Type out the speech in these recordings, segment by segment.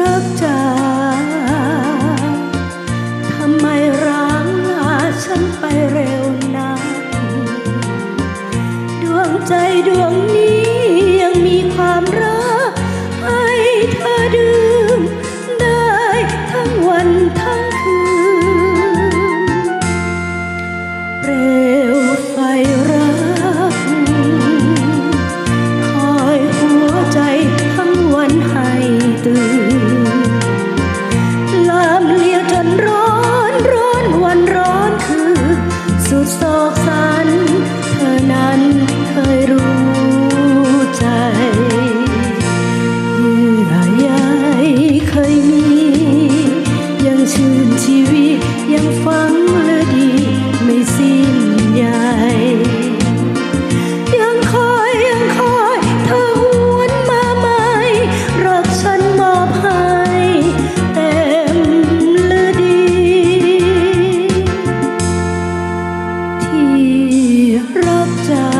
รักจาาทำไมร้างลาฉันไปเร็วนานดวงใจดวงนี้ยังมีความรักให้เธอดื่มได้ทั้งวันทั้งคืนเร down.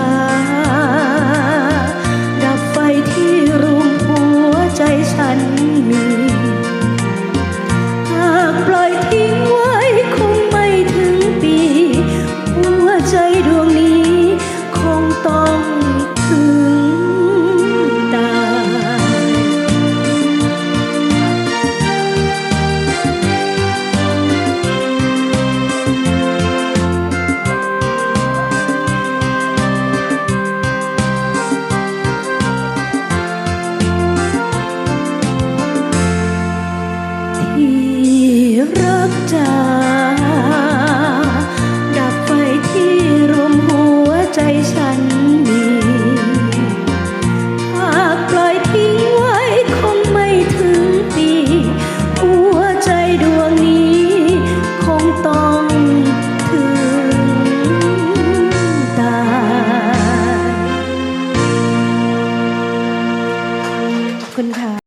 ที่รักจาก